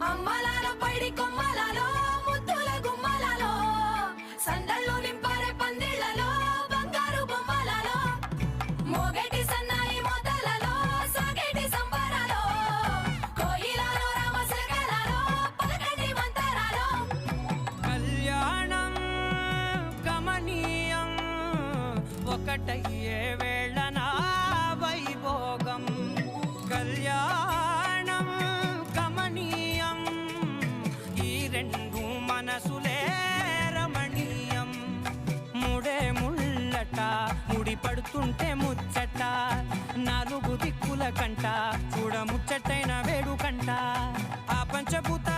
పైడి కొమ్మలలో ముద్దుల గుమ్మలలో సందళ్ళు నింపారే పందిళ్ళలో బంగారు బొమ్మలలో మోగేటి సన్నాయి మోతలలో సాగేటి సంబరాలో పలకటి మంతరాలో. కళ్యాణం ఒకటయ్యే వేళ రెండు మనసులే రమణీయం. ముడే ముళ్ళట ముడి పడుతుంటే ముచ్చట. నాలుగు దిక్కుల కంట చూడ ముచ్చటైన వేడుకంట. ఆ పంచభూత